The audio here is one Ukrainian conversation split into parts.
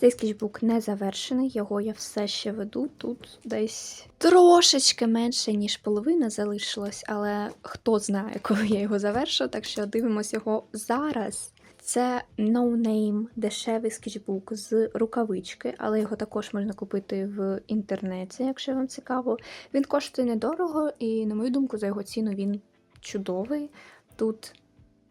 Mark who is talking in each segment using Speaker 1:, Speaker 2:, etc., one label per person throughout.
Speaker 1: Цей скетчбук не завершений, його я все ще веду. Тут десь трошечки менше, ніж половина залишилось, але хто знає, коли я його завершу, так що дивимось його зараз. Це No Name дешевий скетчбук з рукавички, але його також можна купити в інтернеті, якщо вам цікаво. Він коштує недорого, і, на мою думку, за його ціну він чудовий. Тут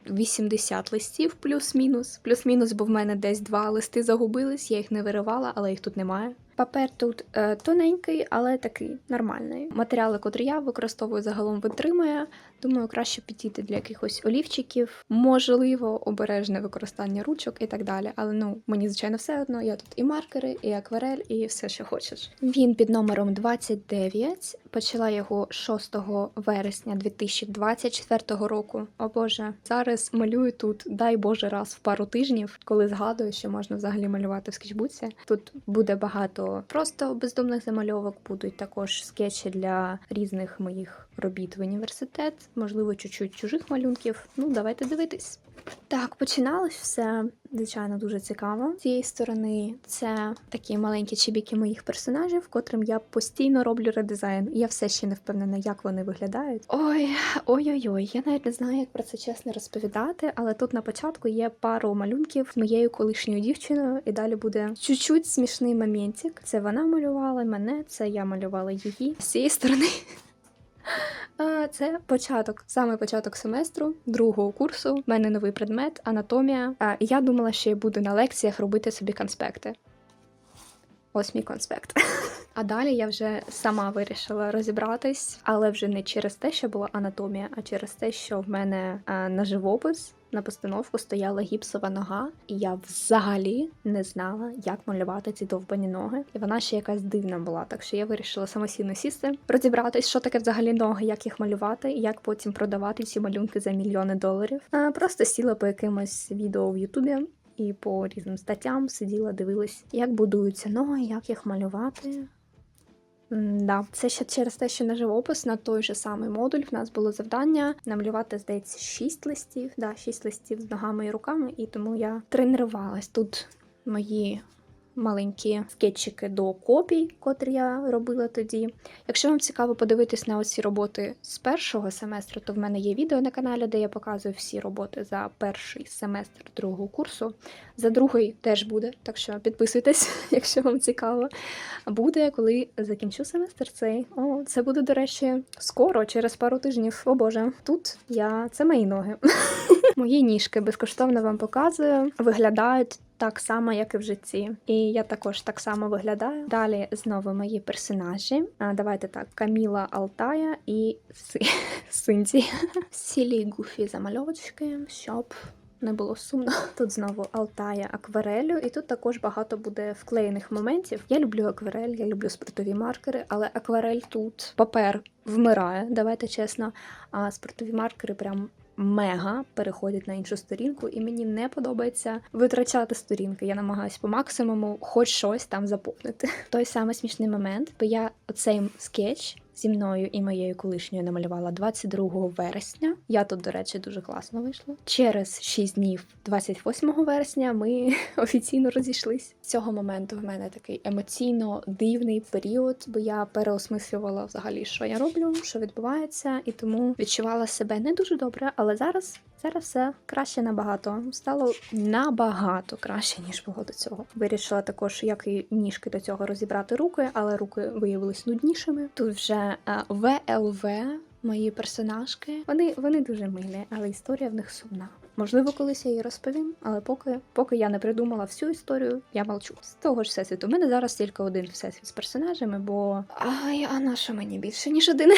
Speaker 1: 80 листів плюс-мінус. Плюс-мінус, бо в мене десь два листи загубились, я їх не виривала, але їх тут немає. Папер тут е, тоненький, але такий нормальний. Матеріали, котрі я використовую, загалом витримує. Думаю, краще підійти для якихось олівчиків, можливо, обережне використання ручок і так далі. Але ну мені звичайно все одно. Я тут і маркери, і акварель, і все, що хочеш. Він під номером 29. Почала його 6 вересня 2024 року. О Боже, зараз малюю тут, дай Боже, раз в пару тижнів, коли згадую, що можна взагалі малювати в скетчбуці. Тут буде багато просто бездомних замальовок, будуть також скетчі для різних моїх робіт в університет, можливо, чуть-чуть чужих малюнків. Ну, давайте дивитись. Так, починалось все, звичайно, дуже цікаво. З цієї сторони це такі маленькі чебіки моїх персонажів, котрим я постійно роблю редизайн. Я все ще не впевнена, як вони виглядають. Ой, ой-ой-ой, я навіть не знаю, як про це чесно розповідати, але тут на початку є пару малюнків з моєю колишньою дівчиною, і далі буде чуть-чуть смішний моментик. Це вона малювала мене, це я малювала її. З цієї сторони. Це початок, саме початок семестру, другого курсу. У мене новий предмет, анатомія. І я думала, що я буду на лекціях робити собі конспекти. Ось мій конспект. А далі я вже сама вирішила розібратись, але вже не через те, що була анатомія, а через те, що в мене на живопис на постановку стояла гіпсова нога, і я взагалі не знала, як малювати ці довбані ноги. І вона ще якась дивна була. Так що я вирішила самостійно сісти, розібратись, що таке взагалі ноги, як їх малювати, і як потім продавати ці малюнки за мільйони доларів. А просто сіла по якимось відео в Ютубі. І по різним статтям сиділа, дивилась, як будуються ноги, як їх малювати. Да, це ще через те, що на живопис на той же самий модуль. В нас було завдання намалювати, здається, 6 листів, да, 6 листів з ногами і руками, і тому я тренувалась. Тут мої маленькі скетчики до копій, котрі я робила тоді. Якщо вам цікаво подивитись на оці роботи з першого семестру, то в мене є відео на каналі, де я показую всі роботи за перший семестр другого курсу. За другий теж буде, так що підписуйтесь, якщо вам цікаво. Буде, коли закінчу семестр цей. О, це буде, до речі, скоро, через пару тижнів. О Боже, тут я це мої ноги. Мої ніжки безкоштовно вам показую. Виглядають так само, як і в житті. І я також так само виглядаю. Далі знову мої персонажі. А, давайте так: Каміла Алтая і Си... Синці. Сілі гуфі замальовочки, щоб. Не було сумно. Тут знову Алтая акварелю, і тут також багато буде вклеєних моментів. Я люблю акварель, я люблю спиртові маркери, але акварель тут папер вмирає, давайте чесно. А спиртові маркери прям мега переходять на іншу сторінку, і мені не подобається витрачати сторінки. Я намагаюся по максимуму хоч щось там заповнити. Той самий смішний момент, бо я оцей скетч. Зі мною і моєю колишньою намалювала 22 вересня. Я тут, до речі, дуже класно вийшла. Через 6 днів, 28 вересня, ми офіційно розійшлись. З цього моменту в мене такий емоційно дивний період, бо я переосмислювала взагалі, що я роблю, що відбувається, і тому відчувала себе не дуже добре. Але зараз зараз все краще набагато. Стало набагато краще, ніж було до цього. Вирішила також, як і ніжки до цього розібрати руки, але руки виявились нуднішими. Тут вже е, ВЛВ. Мої персонажки, вони вони дуже милі, але історія в них сумна. Можливо, колись я її розповім, але поки поки я не придумала всю історію, я молчу. З того ж всесвіту. У мене зараз тільки один всесвіт з персонажами, бо ай, а на що мені більше, ніж один?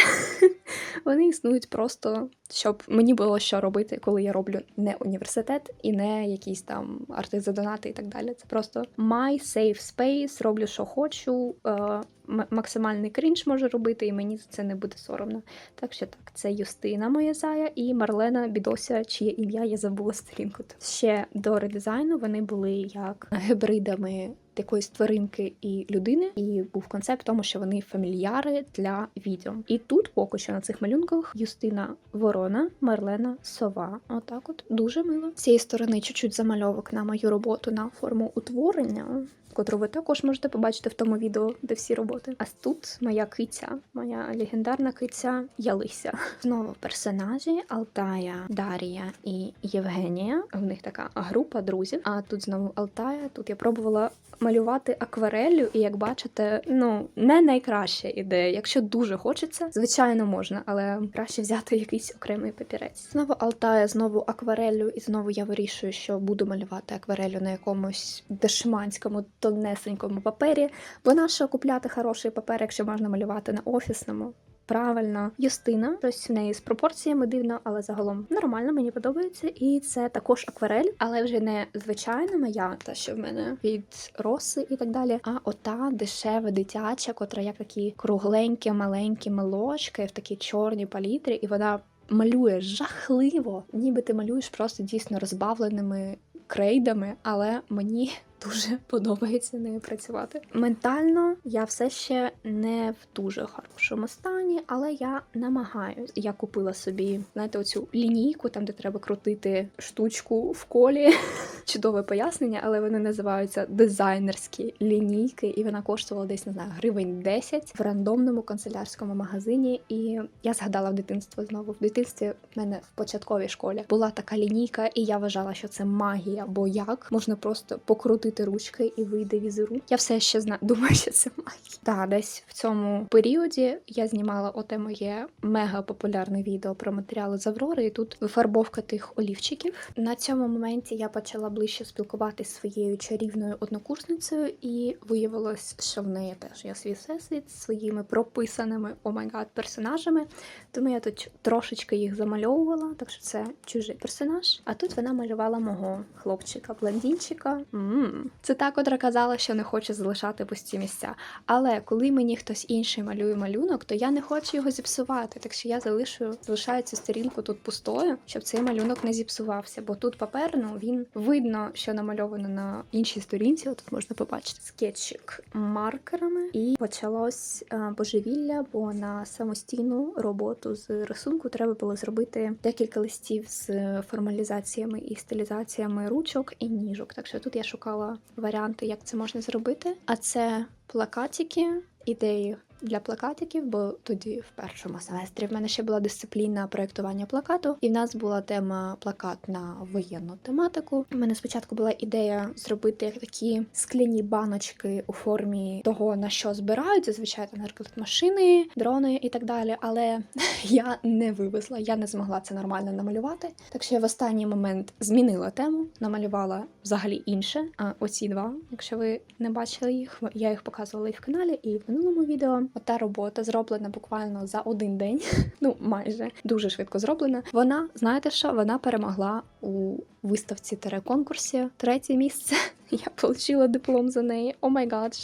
Speaker 1: Вони існують просто, щоб мені було що робити, коли я роблю не університет і не якісь там арти за донати і так далі. Це просто my safe space, роблю, що хочу. Е Максимальний крінж можу робити, і мені за це не буде соромно. Так що так, це Юстина моя зая і Марлена Бідося, чиє ім'я я забула сторінку. Ще до редизайну вони були як гибридами якоїсь тваринки і людини, і був концепт в тому, що вони фамільяри для відьом. І тут поки що на цих малюнках Юстина Ворона, Марлена Сова. Отак, от дуже мило. З цієї сторони чуть-чуть замальовок на мою роботу на форму утворення. Котру ви також можете побачити в тому відео, де всі роботи. А тут моя киця, моя легендарна киця Ялися. Знову персонажі Алтая, Дарія і Євгенія. В них така група друзів. А тут знову Алтая. Тут я пробувала малювати аквареллю, і як бачите, ну не найкраща ідея. Якщо дуже хочеться, звичайно можна, але краще взяти якийсь окремий папірець. Знову Алтая, знову аквареллю, і знову я вирішую, що буду малювати аквареллю на якомусь дешманському тонесенькому папері. Бо нащо купляти хороший папер, якщо можна малювати на офісному? Правильно, Юстина, щось в неї з пропорціями дивно, але загалом нормально, мені подобається. І це також акварель, але вже не звичайна моя, та що в мене від роси і так далі. А ота дешева дитяча, котра як такі кругленькі, маленькі мелочки в такій чорній палітрі, і вона малює жахливо, ніби ти малюєш просто дійсно розбавленими крейдами, але мені дуже подобається нею працювати. Ментально я все ще не в дуже хорошому стані, але я намагаюсь. Я купила собі, знаєте, оцю лінійку, там де треба крутити штучку в колі. Чудове пояснення, але вони називаються дизайнерські лінійки, і вона коштувала десь не знаю гривень 10 в рандомному канцелярському магазині. І я згадала в дитинство знову. В дитинстві в мене в початковій школі була така лінійка, і я вважала, що це магія, бо як можна просто покрутити ручки і вийде візерунок. Я все ще знаю, думаю, що це магія. Так, десь в цьому періоді я знімала оте моє мега популярне відео про матеріали з Аврори, і тут вифарбовка тих олівчиків. На цьому моменті я почала ближче спілкуватися зі своєю чарівною однокурсницею, і виявилось, що в неї теж є свій всесвіт з своїми прописаними омайгад персонажами. Тому я тут трошечки їх замальовувала, так що це чужий персонаж. А тут вона малювала мого хлопчика, блондинчика. м Це та, котра казала, що не хоче залишати пусті місця. Але коли мені хтось інший малює малюнок, то я не хочу його зіпсувати. Так що я залишу залишаю цю сторінку тут пустою, щоб цей малюнок не зіпсувався. Бо тут папер, ну він видно, що намальовано на іншій сторінці. Тут можна побачити скетчик маркерами, і почалось е, божевілля, бо на самостійну роботу з рисунку треба було зробити декілька листів з формалізаціями і стилізаціями ручок і ніжок. Так що тут я шукала варіанти, як це можна зробити. А це плакатики, ідеї для плакатиків, бо тоді в першому семестрі в мене ще була дисципліна проєктування плакату, і в нас була тема плакат на воєнну тематику. У мене спочатку була ідея зробити такі скляні баночки у формі того, на що збирають, зазвичай там, наприклад, машини, дрони і так далі. Але я не вивезла, я не змогла це нормально намалювати. Так що я в останній момент змінила тему, намалювала взагалі інше. А оці два, якщо ви не бачили їх, я їх показувала і в каналі, і в минулому відео. Ота робота зроблена буквально за один день, ну майже дуже швидко зроблена. Вона, знаєте що, вона перемогла у виставці тере-конкурсі третє місце. Я отримала диплом за неї. О май гад,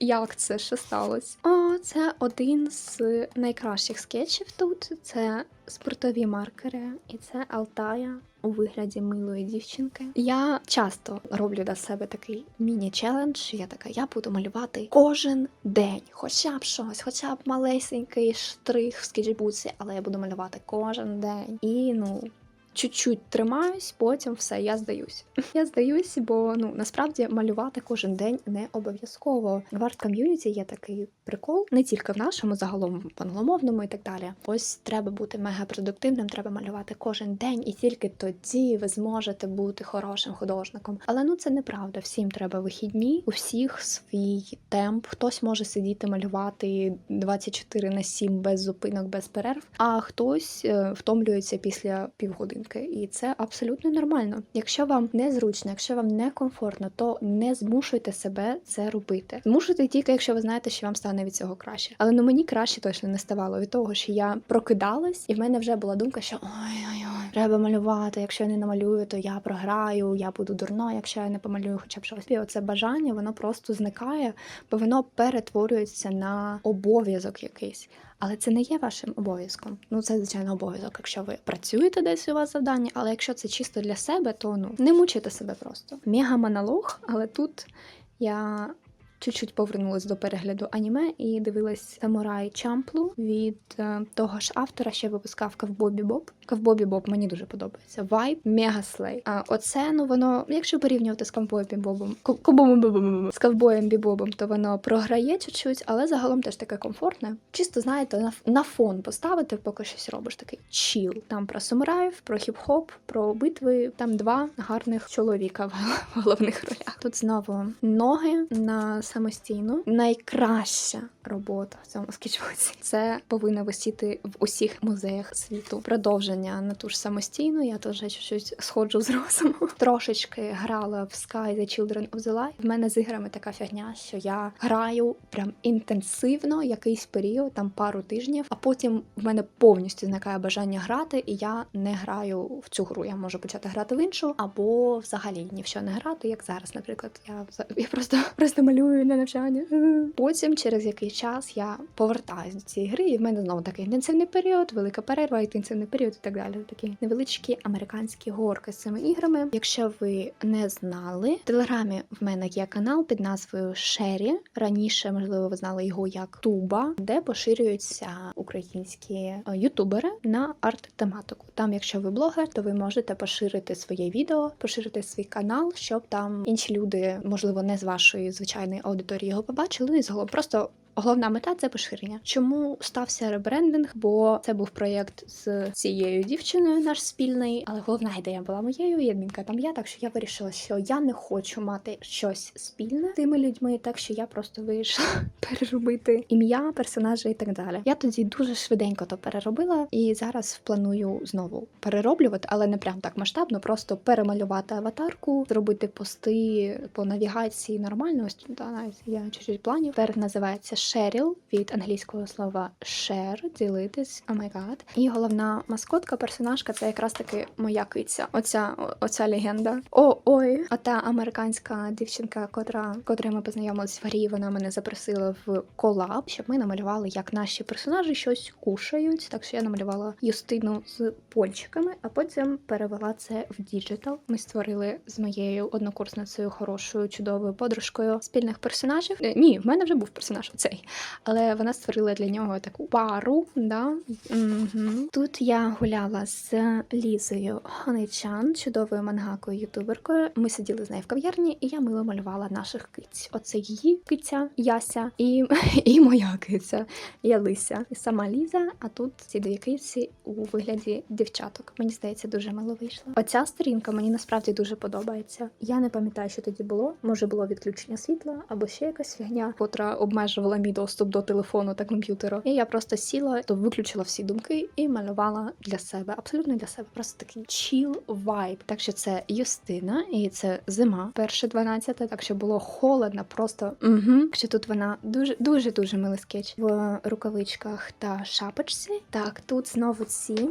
Speaker 1: як це що сталося? Це один з найкращих скетчів тут. Це спиртові маркери, і це Алтая у вигляді милої дівчинки. Я часто роблю для себе такий міні-челендж. Я така, я буду малювати кожен день, хоча б щось, хоча б малесенький штрих в скетчбуці, але я буду малювати кожен день. І ну. Чуть-чуть тримаюсь, потім все, я здаюсь. Я здаюсь, бо ну насправді малювати кожен день не обов'язково. В арт ком'юніті є такий прикол, не тільки в нашому, загалом в англомовному і так далі. Ось треба бути мегапродуктивним, треба малювати кожен день, і тільки тоді ви зможете бути хорошим художником. Але ну це неправда. Всім треба вихідні, у всіх свій темп. Хтось може сидіти малювати 24 на 7 без зупинок, без перерв, а хтось е, втомлюється після півгодинки. І це абсолютно нормально. Якщо вам незручно, якщо вам некомфортно, то не змушуйте себе це робити. Змушуйте тільки, якщо ви знаєте, що вам стане від цього краще. Але ну мені краще точно не ставало від того, що я прокидалась, і в мене вже була думка, що ой-ой-ой, треба малювати. Якщо я не намалюю, то я програю, я буду дурно, якщо я не помалюю, хоча б щось. І оце бажання, воно просто зникає, бо воно перетворюється на обов'язок якийсь. Але це не є вашим обов'язком. Ну це звичайно обов'язок, якщо ви працюєте десь у вас завдання, але якщо це чисто для себе, то ну не мучайте себе просто. Мега монолог, але тут я чуть-чуть повернулась до перегляду аніме і дивилась Самурай Чамплу від е, того ж автора, що випускав Ковбой Бібоп. Ковбой Бібоп мені дуже подобається. Вайб Мегаслей. А оце ну воно, якщо порівнювати з Ковбоєм Бібобом, з Ковбоєм Бібобом, то воно програє чуть-чуть, але загалом теж таке комфортне. Чисто знаєте, на, на фон поставити, поки щось робиш такий чіл. Там про самураїв, про хіп-хоп, про битви. Там два гарних чоловіка в головних ролях. Тут знову ноги на самостійну. Найкраща робота в цьому скетчбуці. Це повинно висіти в усіх музеях світу. Продовження на ту ж самостійну. Я теж чуть-чуть сходжу з розуму. Трошечки грала в Sky The Children of the Light. В мене з іграми така фігня, що я граю прям інтенсивно якийсь період, там пару тижнів, а потім в мене повністю зникає бажання грати, і я не граю в цю гру. Я можу почати грати в іншу, або взагалі ні в що не грати, як зараз, наприклад. Я я просто просто малюю на навчання. Потім, через який час, я повертаюсь до цієї гри, і в мене знову такий інтенсивний період, велика перерва, інтенсивний період і так далі. Такі невеличкі американські горки з цими іграми. Якщо ви не знали, в телеграмі в мене є канал під назвою Шері. Раніше, можливо, ви знали його як Туба, де поширюються українські е, ютубери на арт-тематику. Там, якщо ви блогер, то ви можете поширити своє відео, поширити свій канал, щоб там інші люди, можливо, не з вашої звичайної аудиторії його побачили. І загалом просто Головна мета це поширення. Чому стався ребрендинг? Бо це був проєкт з цією дівчиною, наш спільний, але головна ідея була моєю, і там я. Так що я вирішила, що я не хочу мати щось спільне з тими людьми, так що я просто вирішила переробити ім'я, персонажа і так далі. Я тоді дуже швиденько то переробила, і зараз планую знову перероблювати, але не прям так масштабно, просто перемалювати аватарку, зробити пости по навігації нормально. Ось тут навіть я чуть-чуть планів. Тепер називається Шеріл від англійського слова share, ділитись, о май гад. І головна маскотка, персонажка це якраз таки моя киця. Оця оця легенда. О, ой, а та американська дівчинка, котра, котрою ми познайомились в грі, вона мене запросила в колаб, щоб ми намалювали, як наші персонажі щось кушають. Так що я намалювала Юстину з пончиками, а потім перевела це в діджитал. Ми створили з моєю однокурсницею хорошою чудовою подружкою спільних персонажів. Е, Ні, в мене вже був персонаж цей, але вона створила для нього таку пару. Да? Угу. Тут я гуляла з Лізою Ханичан, чудовою мангакою ютуберкою. Ми сиділи з нею в кав'ярні, і я мило малювала наших киць. Оце її киця Яся і, і моя киця Ялися. І сама Ліза, а тут ці дві киці у вигляді дівчаток. Мені здається, дуже мило вийшло. Оця сторінка мені насправді дуже подобається. Я не пам'ятаю, що тоді було. Може було відключення світла або ще якась фігня, котра обмежувала мій доступ до телефону та комп'ютеру. І я просто сіла, то виключила всі думки і малювала для себе. Абсолютно для себе. Просто такий chill vibe. Так що це Юстина, і це зима, перше 12, так що було холодно, просто угу. Що тут вона дуже дуже дуже милий скетч в рукавичках та шапочці. Так, тут знову ці.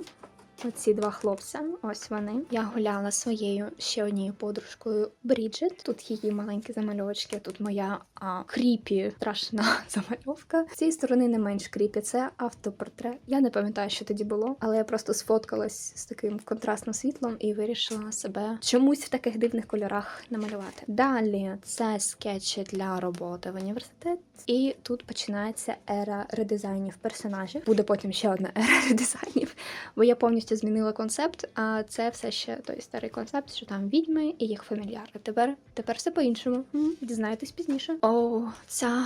Speaker 1: Оці два хлопця, ось вони. Я гуляла своєю ще однією подружкою Бріджит. Тут її маленькі замальовочки, тут моя а, кріпі страшна замальовка. З цієї сторони не менш кріпі. Це автопортрет. Я не пам'ятаю, що тоді було, але я просто сфоткалась з таким контрастним світлом і вирішила себе чомусь в таких дивних кольорах намалювати. Далі це скетчі для роботи в університет, і тут починається ера редизайнів персонажів. Буде потім ще одна ера редизайнів бо я повністю змінила концепт, а це все ще той старий концепт, що там відьми і їх фамільяри. Тепер тепер все по-іншому. Дізнаєтесь пізніше. О, ця,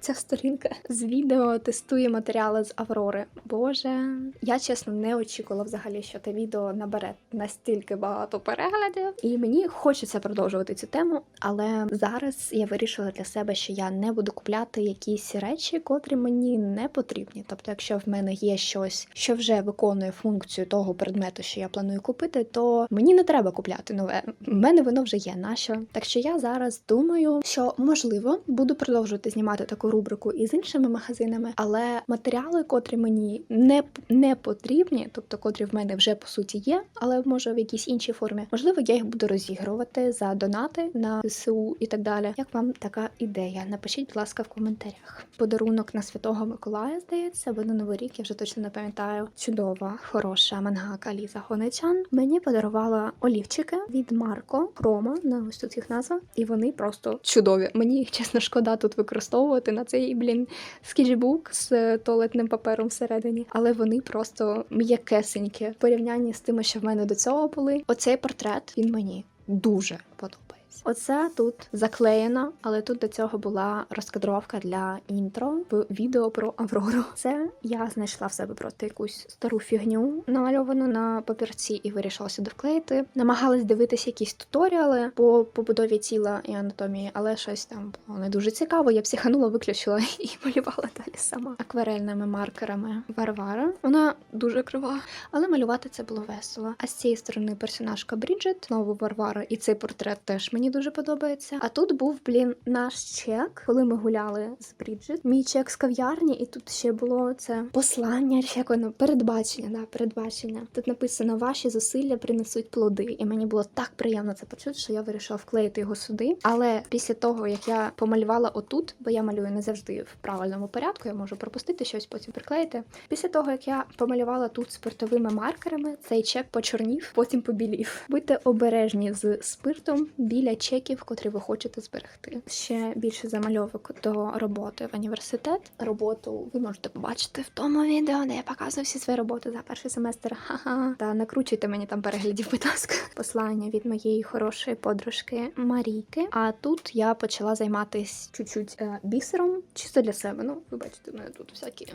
Speaker 1: ця сторінка з відео тестує матеріали з Аврори. Боже, я чесно не очікувала взагалі, що те відео набере настільки багато переглядів. І мені хочеться продовжувати цю тему, але зараз я вирішила для себе, що я не буду купляти якісь речі, котрі мені не потрібні. Тобто, якщо в мене є щось, що вже виконує функцію того предмету, що я планую купити, то мені не треба купляти нове. В мене воно вже є. Нащо? Так що я зараз думаю, що можливо буду продовжувати знімати таку рубрику і з іншими магазинами, але матеріали, котрі мені не, не потрібні, тобто котрі в мене вже по суті є, але може в якійсь іншій формі, можливо, я їх буду розігрувати за донати на СУ і так далі. Як вам така ідея? Напишіть, будь ласка, в коментарях. Подарунок на святого Миколая, здається, або на Новий рік, я вже точно не пам'ятаю. Чудова, хороша мангака Ліза Гонечан мені подарувала олівчики від Марко Хрома, на ось тут їх назва, і вони просто чудові. Мені їх чесно шкода тут використовувати на цей блін скетчбук з туалетним папером всередині, але вони просто м'якесенькі в порівнянні з тими, що в мене до цього були. Оцей портрет він мені дуже подобається. Оце тут заклеєно, але тут до цього була розкадровка для інтро в відео про Аврору. Це я знайшла в себе просто якусь стару фігню, намальовану на папірці, і вирішила сюди вклеїти. Намагалась дивитися якісь туторіали по побудові тіла і анатомії, але щось там було не дуже цікаво. Я психанула, виключила і малювала далі сама акварельними маркерами Варвара. Вона дуже крива, але малювати це було весело. А з цієї сторони персонажка Бріджит, знову Варвара, і цей портрет теж мені дуже подобається. А тут був, блін, наш чек, коли ми гуляли з Бріджит. Мій чек з кав'ярні, і тут ще було це послання, як воно передбачення. Да, передбачення. Тут написано Ваші зусилля принесуть плоди. І мені було так приємно це почути, що я вирішила вклеїти його сюди. Але після того, як я помалювала отут, бо я малюю не завжди в правильному порядку, я можу пропустити щось, потім приклеїти. Після того, як я помалювала тут спиртовими маркерами, цей чек почорнів, потім побілів. Будьте обережні з спиртом біля чеків, котрі ви хочете зберегти. Ще більше замальовок до роботи в університет. Роботу ви можете побачити в тому відео, де я показую всі свої роботи за перший семестр. Ха-ха. Та накручуйте мені там переглядів, будь ласка. Послання від моєї хорошої подружки Марійки. А тут я почала займатися чуть-чуть е, бісером, чисто для себе. Ну, ви бачите, в мене тут всякі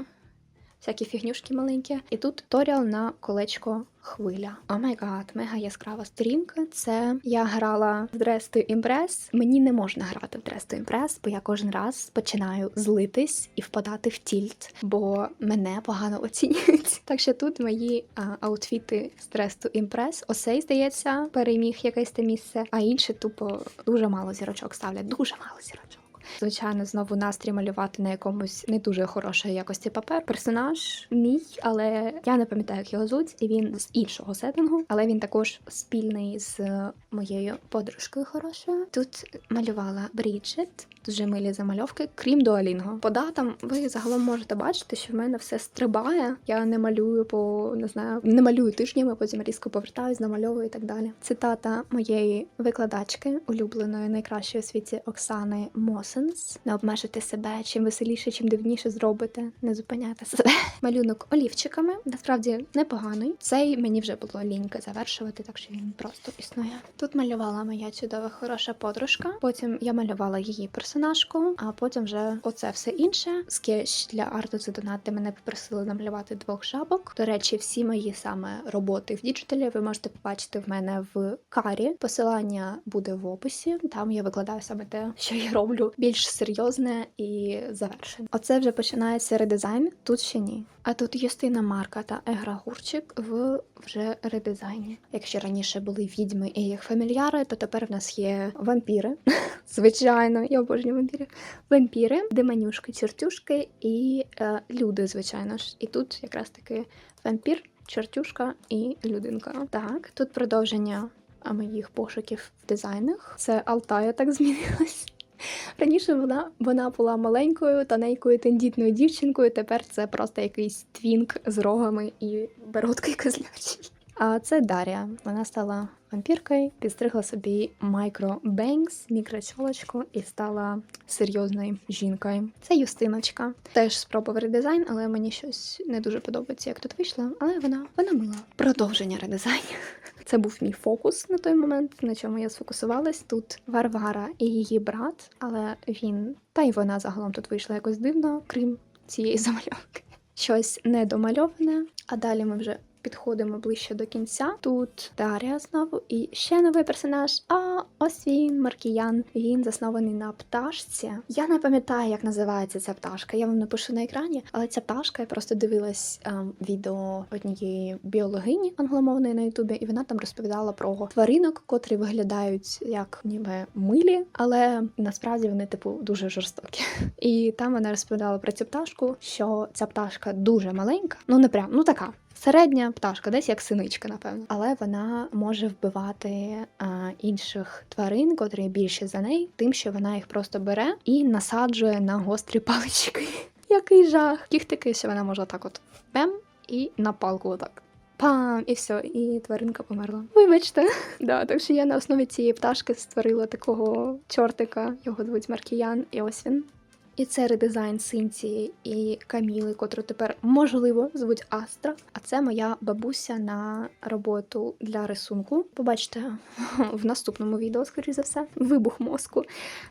Speaker 1: всякі фігнюшки маленькі. І тут туторіал на колечко хвиля. О май гад, мега яскрава сторінка. Це я грала в Dress to Impress. Мені не можна грати в Dress to Impress, бо я кожен раз починаю злитись і впадати в тільт, бо мене погано оцінюють. Так що тут мої а, аутфіти з Dress to Impress. Осей, здається, переміг якесь те місце, а інші тупо дуже мало зірочок ставлять. Дуже мало зірочок. Звичайно, знову настрій малювати на якомусь не дуже хорошої якості папер. Персонаж мій, але я не пам'ятаю, як його звуть, і він з іншого сеттингу, але він також спільний з моєю подружкою хорошою. Тут малювала Бріджит. Дуже милі замальовки, крім дуалінго. По датам ви загалом можете бачити, що в мене все стрибає. Я не малюю по не знаю, не малюю тижнями, потім різко повертаюсь, намальовую і так далі. Цитата моєї викладачки, улюбленої найкращої у світі Оксани Мосенс: не обмежити себе чим веселіше, чим дивніше зробите, не зупиняйте себе. Малюнок олівчиками насправді непоганий. Цей мені вже було лінька завершувати, так що він просто існує. Тут малювала моя чудова хороша подружка. Потім я малювала її персонажку, а потім вже оце все інше. Скетч для арту це донат, де мене попросили намалювати двох жабок. До речі, всі мої саме роботи в діджиталі ви можете побачити в мене в карі. Посилання буде в описі. Там я викладаю саме те, що я роблю більш серйозне і завершене. Оце вже починається редизайн. Тут ще ні. А тут Юстина Марка та Егра Гурчик в вже редизайні. Якщо раніше були відьми і їх фамільяри, то тепер в нас є вампіри. Звичайно, я обожнюю вампірів. Вампіри, демонюшки, чертюшки і е, люди, звичайно ж. І тут якраз таки вампір, чертюшка і людинка. Так, тут продовження моїх пошуків в дизайнах. Це Алтая так змінилась. Раніше вона, вона була маленькою, тоненькою, тендітною дівчинкою. Тепер це просто якийсь твінк з рогами і бородкою козлячий. А це Дар'я. Вона стала вампіркою, підстригла собі майкро бенкс, мікрочолочку і стала серйозною жінкою. Це Юстиночка. Теж спробував редизайн, але мені щось не дуже подобається, як тут вийшло. Але вона вона мила. Продовження редизайнів. Це був мій фокус на той момент, на чому я сфокусувалась. Тут Варвара і її брат, але він та й вона загалом тут вийшла якось дивно, крім цієї замальовки. Щось недомальоване, а далі ми вже підходимо ближче до кінця. Тут Дар'я знову і ще новий персонаж. А ось він, Маркіян. Він заснований на пташці. Я не пам'ятаю, як називається ця пташка. Я вам напишу на екрані, але ця пташка я просто дивилась ем, відео однієї біологині англомовної на Ютубі, і вона там розповідала про тваринок, котрі виглядають як ніби милі, але насправді вони типу дуже жорстокі. І там вона розповідала про цю пташку, що ця пташка дуже маленька, ну не прям, ну така. Середня пташка, десь як синичка, напевно, але вона може вбивати а, інших тварин, котрі більші за неї, тим, що вона їх просто бере і насаджує на гострі палички. Який жах! Такий, що вона може так от пем і на палку отак. пам, і все, і тваринка померла. Вибачте. Да, так що я на основі цієї пташки створила такого чортика, його звуть Маркіян, і ось він. І це редизайн Синції і Каміли, котру тепер можливо звуть Астра. А це моя бабуся на роботу для рисунку. Побачите в наступному відео, скоріш за все, вибух мозку.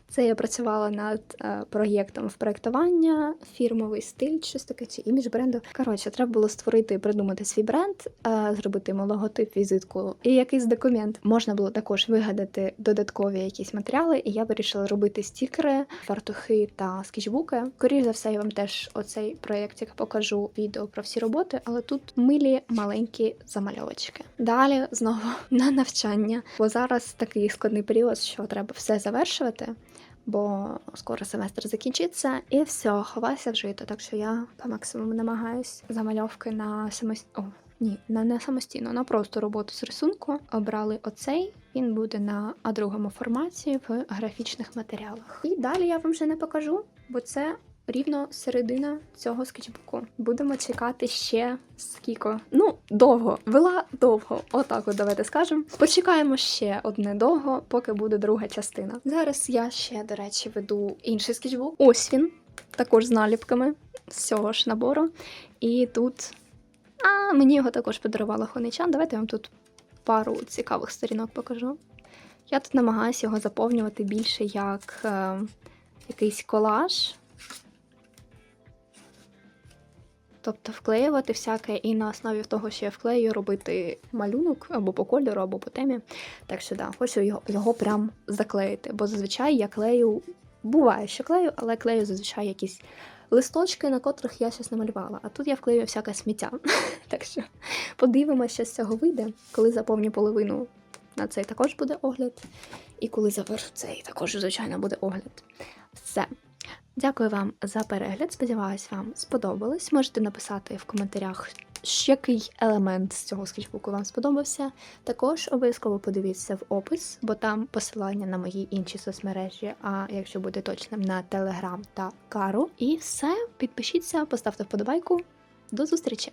Speaker 1: Це я працювала над е, проєктом в проєктування, фірмовий стиль, щось таке чи імідж бренду. Коротше, треба було створити придумати свій бренд, е, зробити йому логотип, візитку і якийсь документ. Можна було також вигадати додаткові якісь матеріали, і я вирішила робити стікери, фартухи та скетчбуки. Скоріше за все, я вам теж оцей проєктик покажу відео про всі роботи, але тут милі маленькі замальовочки. Далі знову на навчання, бо зараз такий складний період, що треба все завершувати. Бо скоро семестр закінчиться, і все, ховайся в жито. Так що я по максимуму намагаюсь замальовки на самостійно. Ні, на не самостійно, на просто роботу з рисунку. Обрали оцей. Він буде на А2 форматі в графічних матеріалах. І далі я вам вже не покажу, бо це рівно середина цього скетчбуку. Будемо чекати ще скільки. Ну, довго. Вела довго. Отак, от давайте скажемо. Почекаємо ще одне довго, поки буде друга частина. Зараз я ще, до речі, веду інший скетчбук. Ось він, також з наліпками з цього ж набору. І тут. А мені його також подарувала Хоничан. Давайте я вам тут пару цікавих сторінок покажу. Я тут намагаюся його заповнювати більше як е, якийсь колаж. Тобто вклеювати всяке і на основі того, що я вклею, робити малюнок або по кольору, або по темі. Так що да, хочу його, його прям заклеїти. Бо зазвичай я клею, буває, що клею, але клею зазвичай якісь листочки, на котрих я щось намалювала. А тут я вклею всяке сміття. так що подивимося, що з цього вийде, коли заповню половину. На цей також буде огляд. І коли завершу цей, також, звичайно, буде огляд. Все. Дякую вам за перегляд. Сподіваюсь, вам сподобалось. Можете написати в коментарях, який елемент з цього скетчбуку вам сподобався. Також обов'язково подивіться в опис, бо там посилання на мої інші соцмережі, а якщо буде точним, на Телеграм та Кару. І все, підпишіться, поставте вподобайку. До зустрічі!